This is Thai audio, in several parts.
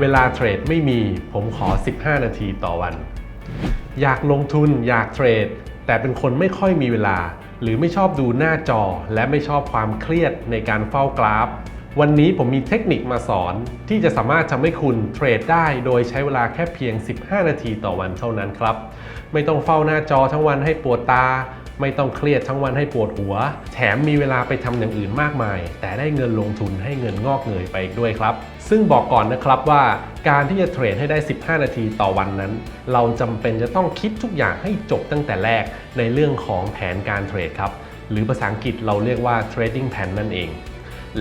เวลาเทรดไม่มีผมขอ 15 นาทีต่อวัน อยากลงทุนอยากเทรด แต่เป็นคนไม่ค่อยมีเวลา หรือไม่ชอบดูหน้าจอ และไม่ชอบความเครียดในการเฝ้ากราฟ วันนี้ผมมีเทคนิคมาสอนที่จะสามารถทำให้คุณเทรดได้โดยใช้เวลาแค่เพียง 15 นาทีต่อวันเท่านั้นครับ ไม่ต้องเฝ้าหน้าจอทั้งวันให้ปวดตา ไม่ต้องเครียดทั้งวันให้ปวดหัว แถมมีเวลาไปทำอย่างอื่นมากมาย แต่ได้เงินลงทุนให้เงินงอกเงยไปอีกด้วยครับ ซึ่งบอกก่อนนะครับว่าการที่จะเทรดให้ได้ 15 นาทีต่อวันนั้น เราจำเป็นจะต้องคิดทุกอย่างให้จบตั้งแต่แรกในเรื่องของแผนการเทรดครับ หรือภาษาอังกฤษเราเรียกว่า trading plan นั่นเอง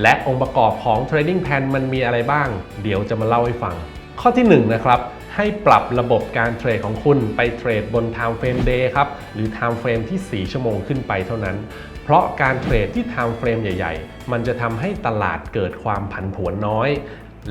และองค์ประกอบของ trading plan มันมีอะไรบ้าง เดี๋ยวจะมาเล่าให้ฟัง ข้อที่1นะครับ ให้ปรับระบบการเทรดของคุณไปเทรดบน time frame day ครับ หรือ time frame ที่ 4 ชั่วโมงขึ้นไปเท่านั้น เพราะการเทรดที่ time frame ใหญ่ ๆ มันจะทำให้ตลาดเกิดความผันผวนน้อย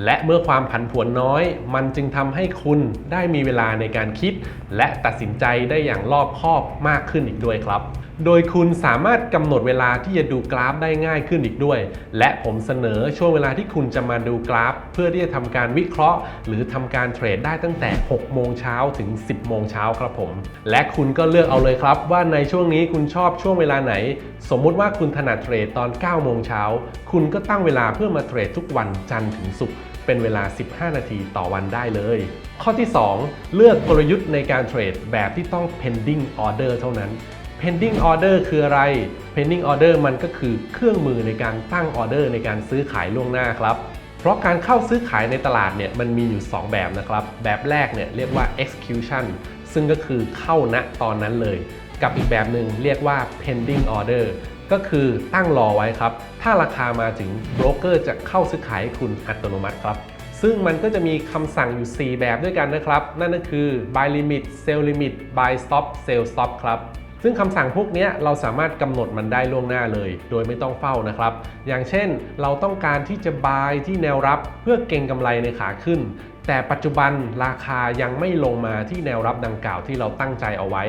และเมื่อความผันผวนน้อย มันจึงทำให้คุณได้มีเวลาในการคิด และตัดสินใจได้อย่างรอบคอบมากขึ้นอีกด้วยครับ โดยคุณสามารถกำหนดเวลาที่จะดูกราฟได้ง่ายขึ้นอีกด้วย และผมเสนอช่วงเวลาที่คุณจะมาดูกราฟ เพื่อที่จะทำการวิเคราะห์ หรือทำการเทรดได้ตั้งแต่ 6 โมงเช้าถึง 10 โมงเช้าครับผม และคุณก็เลือกเอาเลยครับ ว่าในช่วงนี้คุณชอบช่วงเวลาไหน สมมุติว่าคุณถนัดเทรดตอน 9 โมงเช้า คุณก็ตั้งเวลาเพื่อมาเทรดทุกวันจันทร์ถึงศุกร์เป็นเวลา 15 นาทีต่อวันได้เลย ข้อที่ 2 เลือกกลยุทธ์ในการเทรดแบบที่ต้อง pending order เท่านั้น pending order คืออะไร pending order มันก็คือเครื่องมือในการตั้งออเดอร์ในการซื้อขายล่วงหน้าครับ เพราะการเข้าซื้อขายในตลาดเนี่ยมันมีอยู่ 2 แบบนะครับ แบบแรกเนี่ยเรียกว่า execution ซึ่งก็คือเข้าณตอนนั้นเลย กับอีกแบบหนึ่งเรียกว่า pending order ก็คือตั้งรอไว้ครับ ถ้าราคามาถึงโบรกเกอร์จะเข้าซื้อขายให้คุณอัตโนมัติครับ ซึ่งมันก็จะมีคำสั่งอยู่ 4 แบบด้วยกันนะครับ นั่นก็คือ buy limit sell limit buy stop sell stop ครับ ซึ่งคำสั่งพวกนี้เราสามารถกำหนดมันได้ล่วงหน้าเลย โดยไม่ต้องเฝ้านะครับ อย่างเช่นเราต้องการที่จะ buy ที่แนวรับเพื่อเก็งกำไรในขาขึ้น แต่ปัจจุบันราคายังไม่ลงมาที่แนวรับดังกล่าวที่เราตั้งใจเอาไว้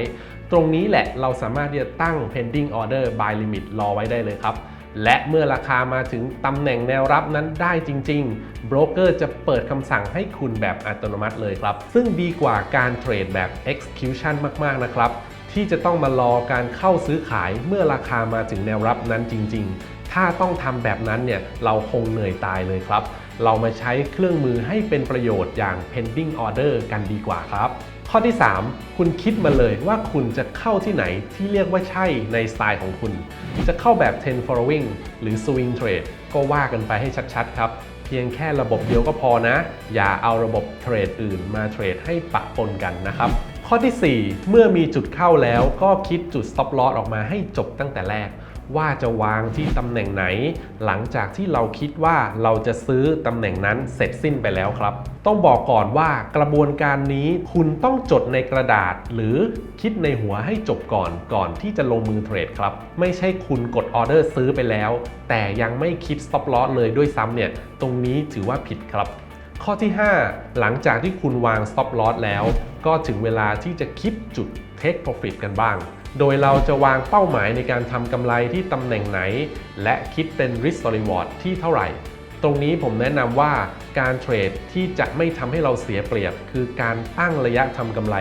ตรงนี้แหละเราสามารถที่จะตั้ง pending order buy limit รอไว้ได้เลยครับและเมื่อราคามาถึงตำแหน่งแนวรับนั้นได้จริงๆ โบรกเกอร์จะเปิดคำสั่งให้คุณแบบอัตโนมัติเลยครับ ซึ่งดีกว่าการเทรดแบบ execution มากๆ นะครับ ที่จะต้องมารอการเข้าซื้อขายเมื่อราคามาถึงแนวรับนั้นจริง ๆ ถ้าต้องทำแบบนั้นเนี่ยเราคงเหนื่อยตายเลยครับ เรามาใช้เครื่องมือให้เป็นประโยชน์อย่าง pending order กันดีกว่าครับ ข้อที่ 3 คุณคิดมาเลยว่าคุณจะเข้าที่ไหนที่เรียกว่าใช่ในสไตล์ของคุณ จะเข้าแบบ10 following หรือ swing trade ก็ว่ากันไปให้ชัดๆครับเพียงแค่ระบบเดียวก็พอนะ อย่าเอาระบบเทรดอื่นมาเทรดให้ปะปนกันนะครับ ข้อที่ 4 เมื่อมีจุดเข้าแล้วก็คิดจุด stop loss ออกมาให้จบตั้งแต่แรก ว่าจะวางที่ตำแหน่งไหน หลังจากที่เราคิดว่าเราจะซื้อตำแหน่งนั้นเสร็จสิ้นไปแล้วครับ ต้องบอกก่อนว่ากระบวนการนี้คุณต้องจดในกระดาษ หรือคิดในหัวให้จบก่อนก่อนที่จะลงมือเทรดครับ ไม่ใช่คุณกดออเดอร์ซื้อไปแล้ว แต่ยังไม่คิด stop loss เลยด้วยซ้ำเนี่ยตรงนี้ถือว่าผิดครับ ข้อที่ 5 หลังจากที่คุณวาง stop loss แล้ว ก็ถึงเวลาที่จะคิดจุด take profit กันบ้าง โดยเราจะวางเป้าหมายในการทำกำไรที่ตำแหน่งไหน และคิดเป็น risk reward ที่เท่าไหร่ ตรงนี้ผมแนะนำว่าการเทรดที่จะไม่ทำให้เราเสียเปรียบ คือการตั้งระยะทำกำไร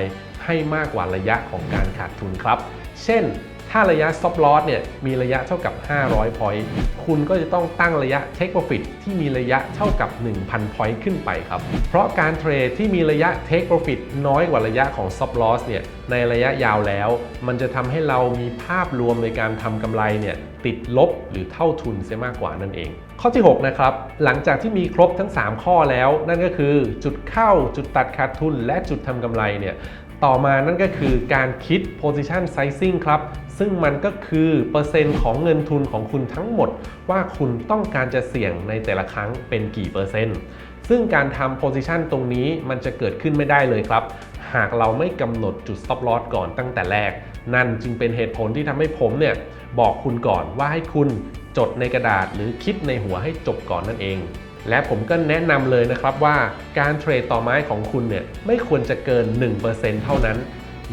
ให้มากกว่าระยะของการขาดทุนครับ เช่น ถ้าระยะ stop loss เนี่ยมีระยะเท่ากับ 500 point คุณก็จะต้องตั้งระยะ take profit ที่มีระยะเท่ากับ 1,000 point ขึ้นไปครับ เพราะการเทรดที่มีระยะ take profit น้อยกว่าระยะของ stop loss เนี่ยในระยะยาวแล้ว มันจะทำให้เรามีภาพรวมในการทำกำไรเนี่ยติดลบหรือเท่าทุนเสียมากกว่านั่นเอง ข้อที่ 6 นะครับ หลังจากที่มีครบทั้ง 3 ข้อแล้ว นั่นก็คือจุดเข้าจุดตัดขาดทุนและจุดทำกำไรเนี่ย ต่อมานั่นก็คือการคิด position sizing ครับ ซึ่งมันก็คือเปอร์เซ็นต์ของเงินทุนของคุณทั้งหมด ว่าคุณต้องการจะเสี่ยงในแต่ละครั้งเป็นกี่เปอร์เซ็นต์ ซึ่งการทำ position ตรงนี้มันจะเกิดขึ้นไม่ได้เลยครับ หากเราไม่กำหนดจุด stop loss ก่อนตั้งแต่แรก นั่นจึงเป็นเหตุผลที่ทำให้ผมเนี่ยบอกคุณก่อนว่าให้คุณจดในกระดาษหรือคิดในหัวให้จบก่อนนั่นเอง และผมก็แนะนำเลยนะครับว่าการเทรดต่อไม้ของคุณเนี่ยไม่ควรจะเกิน 1%เท่านั้น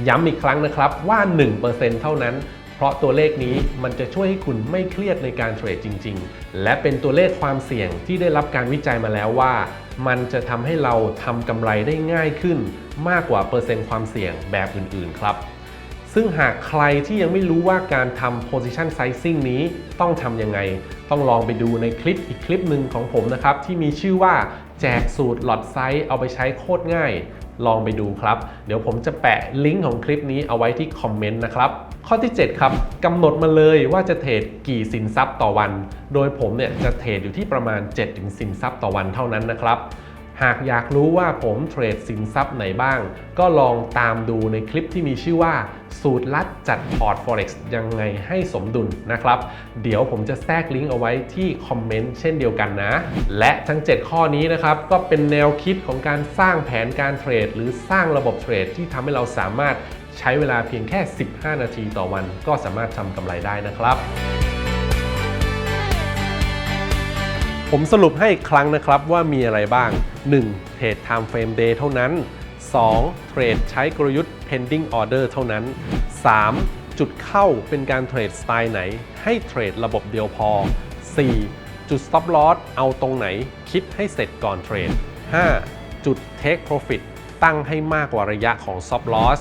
ย้ำอีกครั้งนะครับว่า 1%เท่านั้น เพราะตัวเลขนี้มันจะช่วยให้คุณไม่เครียดในการเทรดจริง ๆ และเป็นตัวเลขความเสี่ยงที่ได้รับการวิจัยมาแล้วว่า มันจะทำให้เราทำกำไรได้ง่ายขึ้น มากกว่าเปอร์เซ็นต์ความเสี่ยงแบบอื่นๆ ครับ ซึ่งหากใครที่ยังไม่รู้ว่าการทำ position sizing นี้ต้องทำยังไง ต้องลองไปดูในคลิปอีกคลิปหนึ่งของผมนะครับ ที่มีชื่อว่าแจกสูตรหลอดไซส์เอาไปใช้โคตรง่าย ลองไปดูครับ เดี๋ยวผมจะแปะลิงก์ของคลิปนี้เอาไว้ที่คอมเมนต์นะครับ ข้อที่ 7 ครับกำหนดมาเลยว่าจะเทรดกี่สินทรัพย์ต่อวัน โดยผมเนี่ยจะเทรดอยู่ที่ประมาณ7สินทรัพย์ต่อวันเท่านั้นนะครับ หากอยากรู้ว่าผมเทรดสินทรัพย์ไหนบ้าง ก็ลองตามดูในคลิปที่มีชื่อว่า สูตรลัดจัดพอร์ต Forex ยังไงให้สมดุลนะครับ เดี๋ยวผมจะแทรกลิงก์เอาไว้ที่คอมเมนต์เช่นเดียวกันนะ และทั้ง 7 ข้อนี้นะครับ ก็เป็นแนวคิดของการสร้างแผนการเทรด หรือสร้างระบบเทรดที่ทำให้เราสามารถใช้เวลาเพียงแค่ 15 นาทีต่อวัน ก็สามารถทำกำไรได้นะครับ ผมสรุปให้อีกครั้งนะครับว่ามีอะไรบ้าง 1. เทรด Time Frame Day เท่านั้น 2. เทรดใช้กลยุทธ์ Pending Order เท่านั้น 3. จุดเข้าเป็นการเทรดสไตล์ไหน ให้เทรดระบบเดียวพอ 4. จุด Stop Loss เอาตรงไหน คิดให้เสร็จก่อนเทรด 5. จุด Take Profit ตั้งให้มากกว่าระยะของ Stop Loss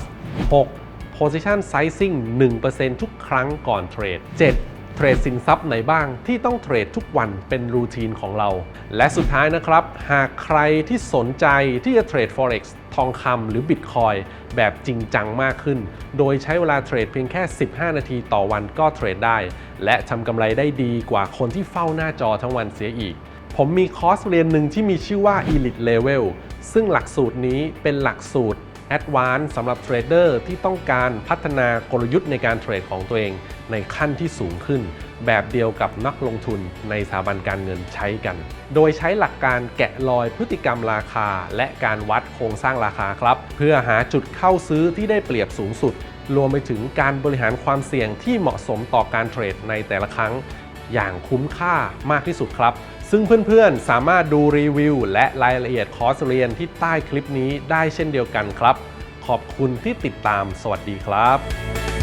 6. Position Sizing 1%ทุกครั้งก่อนเทรด 7. เทรดสินทรัพย์ไหนบ้างที่ต้องเทรดทุกวันเป็นรูทีนของเรา และสุดท้ายนะครับ หากใครที่สนใจที่จะเทรด Forex ทองคำหรือ Bitcoin แบบจริงจังมากขึ้น โดยใช้เวลาเทรดเพียงแค่ 15 นาทีต่อวันก็เทรดได้ และทำกำไรได้ดีกว่าคนที่เฝ้าหน้าจอทั้งวันเสียอีก ผมมีคอร์สเรียนหนึ่งที่มีชื่อว่า Elite Level ซึ่งหลักสูตรนี้เป็นหลักสูตร Advanced สำหรับเทรดเดอร์ที่ต้องการพัฒนากลยุทธ์ในการเทรดของตัวเองในขั้นที่สูงขึ้น แบบเดียวกับนักลงทุนในสถาบันการเงินใช้กัน โดยใช้หลักการแกะรอยพฤติกรรมราคา และการวัดโครงสร้างราคาครับ เพื่อหาจุดเข้าซื้อที่ได้เปรียบสูงสุด รวมไปถึงการบริหารความเสี่ยงที่เหมาะสมต่อการเทรดในแต่ละครั้ง อย่างคุ้มค่ามากที่สุดครับ ซึ่งเพื่อนๆ สามารถดูรีวิว และรายละเอียดคอร์สเรียนที่ใต้คลิปนี้ได้เช่นเดียวกันครับ ขอบคุณที่ติดตามสวัสดีครับ